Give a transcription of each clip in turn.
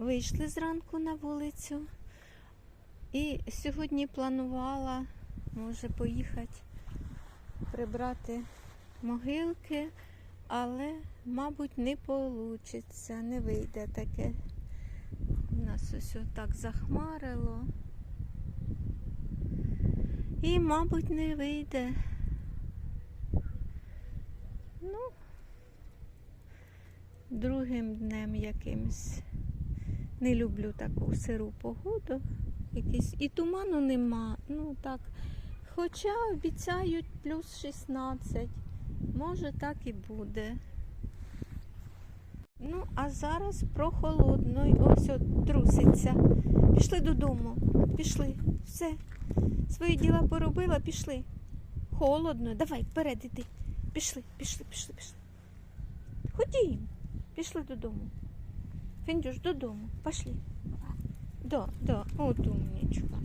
вийшли зранку на вулицю. І сьогодні планувала, може, поїхати прибрати могилки, але, мабуть, не вийде, не вийде таке. У нас ось так захмарило. І, мабуть, не вийде. Ну, другим днем якимсь. Не люблю таку сиру погоду. Якийсь і туману нема. Ну так. Хоча обіцяють плюс 16. Може так і буде. Ну, а зараз прохолодно. Ось от труситься. Пішли додому. Пішли. Все. Свої діла поробила, пішли. Холодно. Давай, вперед іди. Пішли, пішли, пішли, пішли. Ходім. Пішли додому. Фіндюш, додому. Пішли. Да, да, от умнічка.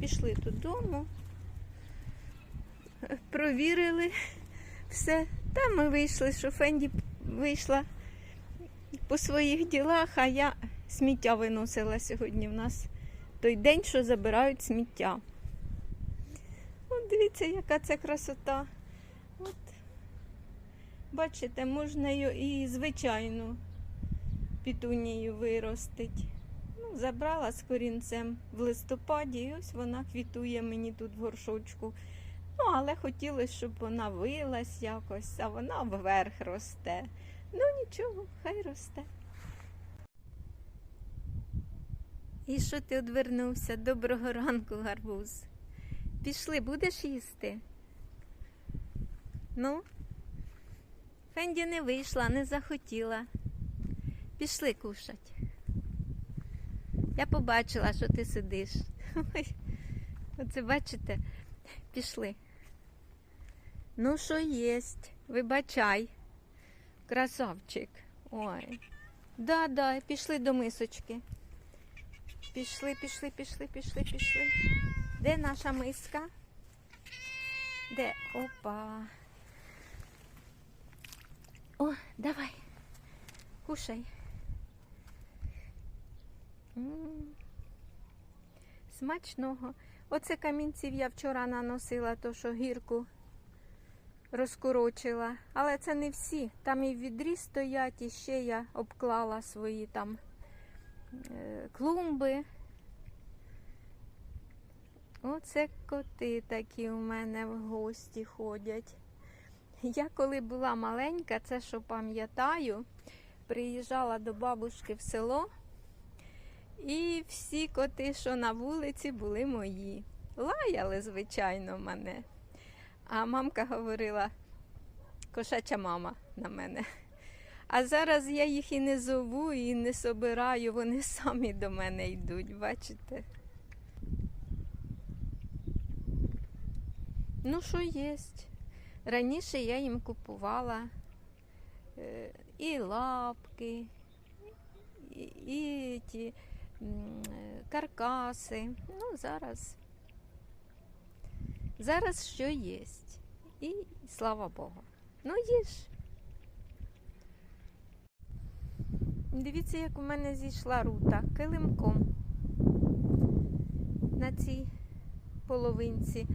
Пішли додому. Провірили все. Та ми вийшли, що Фенді вийшла по своїх ділах, а я сміття виносила сьогодні в нас той день, що забирають сміття. От дивіться, яка це красота. От. Бачите, можна її і звичайну пітунію виростить. Ну, забрала з корінцем в листопаді, і ось вона квітує мені тут в горшочку. Ну, але хотілося, щоб вона вилась якось, а вона вверх росте. Ну нічого, хай росте. І що ти одвернувся? Доброго ранку, гарбуз. Пішли, будеш їсти? Ну, Фенді не вийшла, не захотіла. Пішли кушать. Я побачила, що ти сидиш. Оце бачите, пішли. Ну, що єсть? Вибачай. Красавчик. Ой. Да, да, пішли до мисочки. Пішли, пішли, пішли, пішли, пішли. Де наша миска? Де? Опа. О, давай. Кушай. Смачного. Оце камінців я вчора наносила, то що гірку розкорочила. Але це не всі. Там і в відрі стоять, і ще я обклала свої там е, клумби. Оце коти такі у мене в гості ходять. Я коли була маленька, це що пам'ятаю, приїжджала до бабушки в село, і всі коти, що на вулиці, були мої. Лаяли, звичайно, мене. А мамка говорила, кошача мама на мене. А зараз я їх і не зову, і не собираю, вони самі до мене йдуть, бачите? Ну, що єсть? Раніше я їм купувала е, і лапки, і, ті каркаси. Ну, зараз. Зараз що єсть. І слава Богу. Ну, їж. Дивіться, як у мене зійшла рута килимком на цій половинці.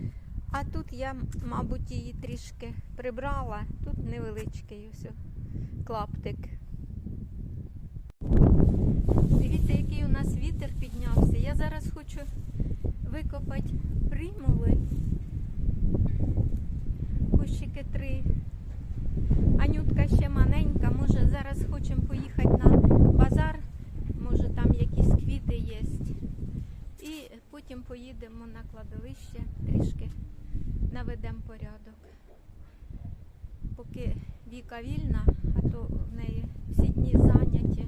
А тут я, мабуть, її трішки прибрала. Тут невеличкий ось клаптик. Дивіться, який у нас вітер піднявся. Я зараз хочу викопати примули. Кущики три. Анютка ще маленька. Може, зараз хочемо поїхати на базар. Може, там якісь квіти є. І потім поїдемо на кладовище трішки наведемо порядок. Поки Віка вільна, а то в неї всі дні зайняті,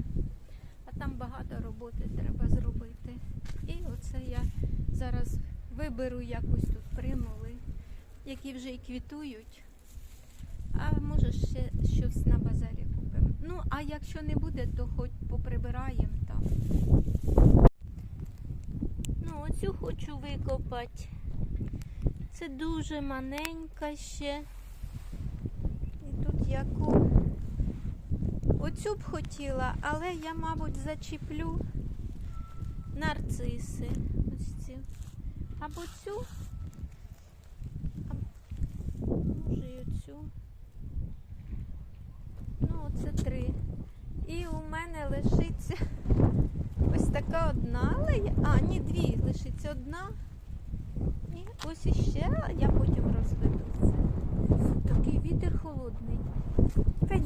там багато роботи треба зробити. І оце я зараз виберу якусь тут примули, які вже і квітують. А може ще щось на базарі купимо. Ну, а якщо не буде, то хоч поприбираємо там. Ну, оцю хочу викопати. Це дуже маленька ще. І тут яку. Оцю б хотіла, але я, мабуть, зачіплю нарциси. Ось ці. Або цю. А може і оцю. Ну, оце три. І у мене лишиться ось така одна, але я... А, ні, дві лишиться одна. І ось іще, я потім розведу все. Такий вітер холодний. Ти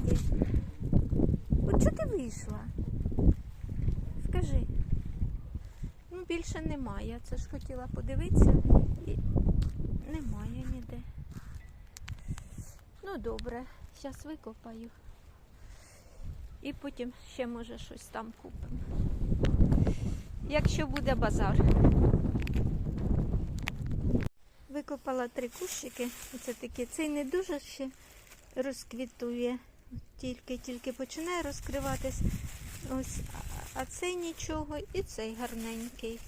вийшла? Скажи. Ну, більше немає. Це ж хотіла подивитися і немає ніде. Ну, добре, зараз викопаю. І потім ще може щось там купимо. Якщо буде базар. Викопала три кущики. Оце такі. Цей не дуже ще розквітує. Тільки-тільки починає розкриватись. Ось, а- цей нічого, і цей гарненький.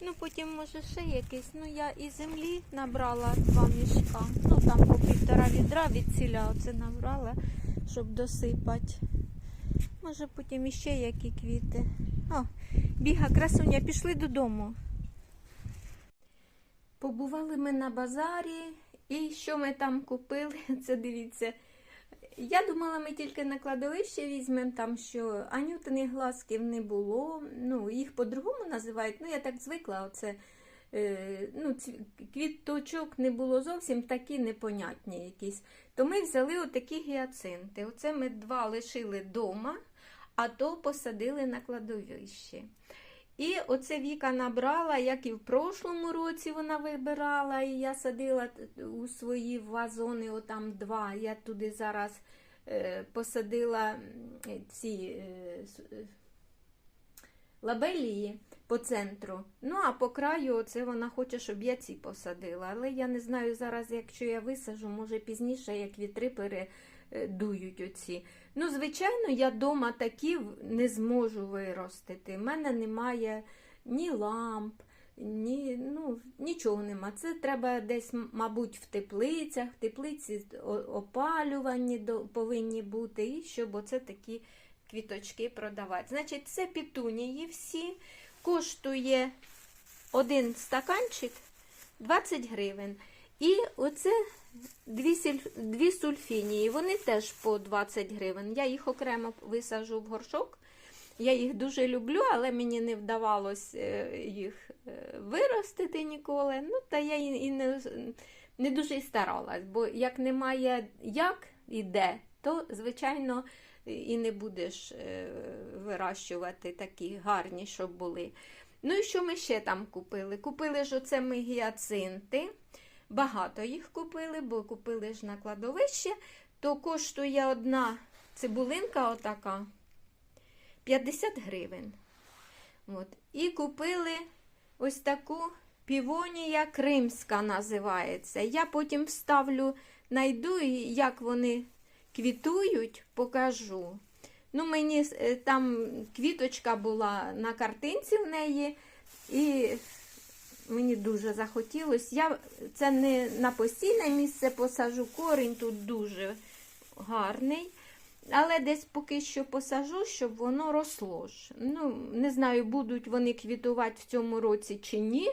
Ну, потім, може, ще якийсь. Ну, я і землі набрала два мішка. Ну, там по півтора відра від ціля оце набрала, щоб досипати. Може, потім іще які квіти. О, біга, красуня, пішли додому. Побували ми на базарі, і що ми там купили, це дивіться. Я думала, ми тільки на кладовище візьмемо, там що анютиних глазків не було. Ну, їх по-другому називають. Ну, я так звикла, оце е, ну, квіточок не було зовсім такі непонятні якісь. То ми взяли отакі гіацинти. Оце ми два лишили вдома, а то посадили на кладовище. І оце Віка набрала, як і в прошлому році вона вибирала, і я садила у свої вазони, отам два. Я туди зараз е, посадила ці е, е, лабелії по центру. Ну, а по краю оце вона хоче, щоб я ці посадила. Але я не знаю зараз, якщо я висажу, може пізніше, як вітри передують оці. Ну, звичайно, я вдома такі не зможу виростити. У мене немає ні ламп, ні, ну, нічого нема. Це треба десь, мабуть, в теплицях, в теплиці опалювані повинні бути, і щоб оце такі квіточки продавати. Значить, це пітунії всі. Коштує один стаканчик 20 гривень. І оце дві, сіль- дві сульфінії, вони теж по 20 гривень. Я їх окремо висажу в горшок. Я їх дуже люблю, але мені не вдавалося е, їх е, виростити ніколи. Ну, та я і не, не дуже і старалась, бо як немає як і де, то, звичайно, і не будеш е, вирощувати такі гарні, щоб були. Ну і що ми ще там купили? Купили ж оце ми гіацинти. Багато їх купили, бо купили ж на кладовище, то коштує одна цибулинка отака 50 гривень. От. І купили ось таку півонія кримська називається. Я потім вставлю, найду, і як вони квітують, покажу. Ну, мені е, там квіточка була на картинці в неї, і мені дуже захотілося. Я це не на постійне місце посажу, корінь тут дуже гарний. Але десь поки що посажу, щоб воно росло ж. Ну, не знаю, будуть вони квітувати в цьому році чи ні.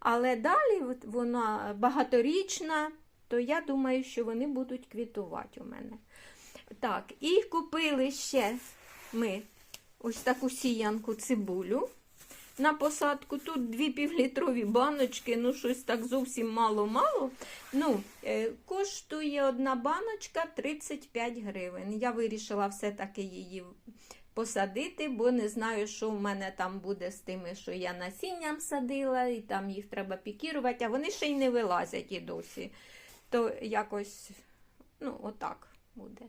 Але далі вона багаторічна, то я думаю, що вони будуть квітувати у мене. Так, і купили ще ми ось таку сіянку цибулю на посадку. Тут дві півлітрові баночки, ну щось так зовсім мало-мало. Ну, е, коштує одна баночка 35 гривень. Я вирішила все-таки її посадити, бо не знаю, що в мене там буде з тими, що я насінням садила, і там їх треба пікірувати, а вони ще й не вилазять і досі. То якось, ну, отак буде.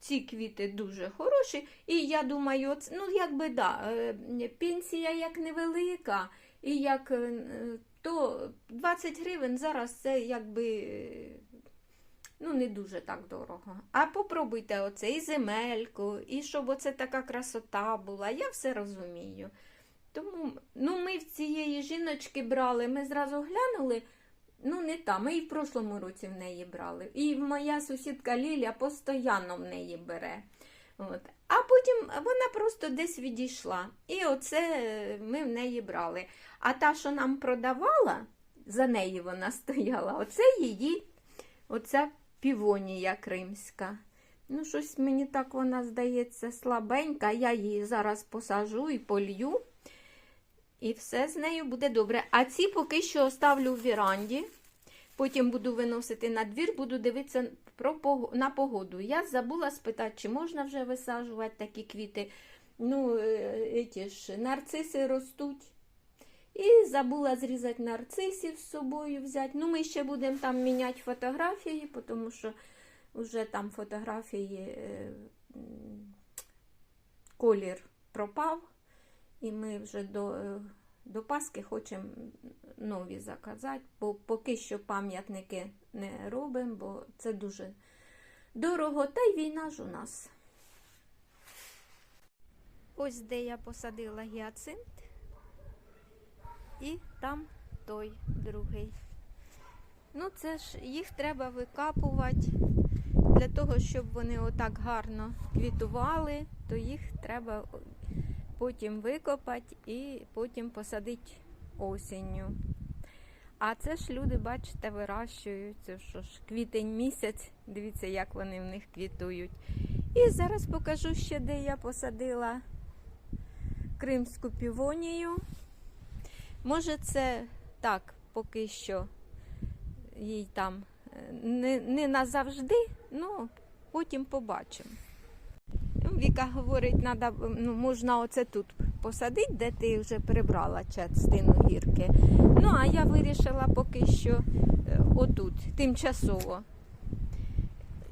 Ці квіти дуже хороші. І я думаю, ну якби да, е, пенсія як невелика, і як е, то 20 гривень зараз це якби ну не дуже так дорого. А попробуйте оце і земельку, і щоб оце така красота була. Я все розумію. Тому ну, ми в цієї жіночки брали, ми зразу глянули. Ну, не та, ми і в прошлому році в неї брали. І моя сусідка Ліля постійно в неї бере. От. А потім вона просто десь відійшла. І оце е, ми в неї брали. А та, що нам продавала, за неї вона стояла, оце її, оця півонія кримська. Ну, щось мені так вона здається слабенька. Я її зараз посажу і полью. І все з нею буде добре. А ці поки що оставлю в віранді. Потім буду виносити на двір, буду дивитися про на погоду. Я забула спитати, чи можна вже висаджувати такі квіти. Ну, е, ті ж нарциси ростуть. І забула зрізати нарцисів з собою взяти. Ну, ми ще будемо там міняти фотографії, тому що вже там фотографії е, колір пропав. І ми вже до, е, до Пасхи хочемо нові заказати, бо поки що пам'ятники не робимо, бо це дуже дорого, та й війна ж у нас. Ось де я посадила гіацинт, і там той другий. Ну, це ж їх треба викапувати. Для того, щоб вони отак гарно квітували, то їх треба потім викопати і потім посадити осінню. А це ж люди, бачите, вирощують. Що ж, квітень місяць. Дивіться, як вони в них квітують. І зараз покажу ще, де я посадила кримську півонію. Може, це так, поки що їй там е, не, не назавжди, ну потім побачимо. Віка говорить, надо, ну, можна оце тут посадити, де ти вже прибрала частину гірки. Ну, а я вирішила поки що е, отут, тимчасово.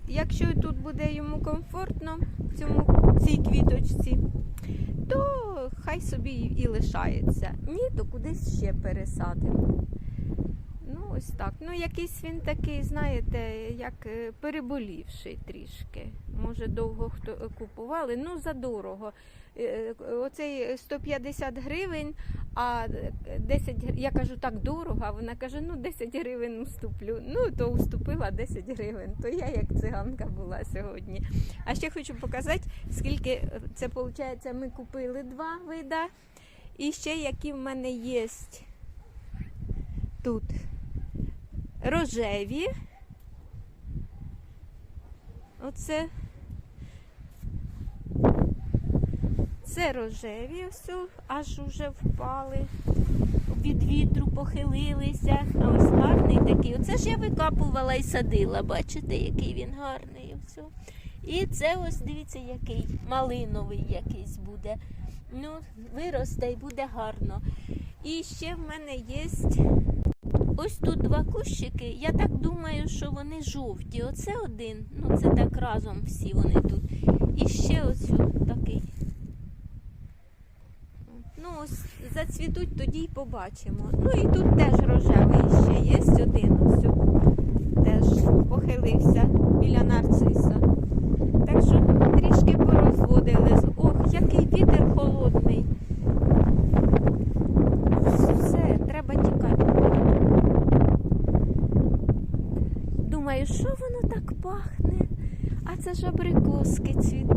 Якщо тут буде йому комфортно в цьому, цій квіточці, то хай собі і і лишається. Ні, то кудись ще пересадимо. Ну, ось так. Ну, якийсь він такий, знаєте, як е, переболівший трішки. Може, довго хто е, купували, ну задорого. Е, е, Оцей 150 гривень, а 10 гривень, я кажу так дорого, а вона каже, ну 10 гривень уступлю. Ну, то уступила 10 гривень, то я як циганка була сьогодні. А ще хочу показати, скільки це виходить, ми купили два вида. І ще які в мене є тут рожеві. Оце. Це рожеві, все, аж уже впали. Від вітру похилилися. А ось гарний такий. Оце ж я викапувала і садила. Бачите, який він гарний. Все. І це ось дивіться, який малиновий якийсь буде. Ну, виросте і буде гарно. І ще в мене є Ось тут два кущики. Я так думаю, що вони жовті. Оце один. Ну це так разом всі вони тут. І ще ось такий. Ось зацвітуть, тоді й побачимо. Ну і тут теж рожевий ще є один. Ось теж похилився біля нарциса. Так що трішки порозводили. Ох, який вітер холодний. Все, треба тікати. Думаю, що воно так пахне? А це ж абрикоски цвітуть.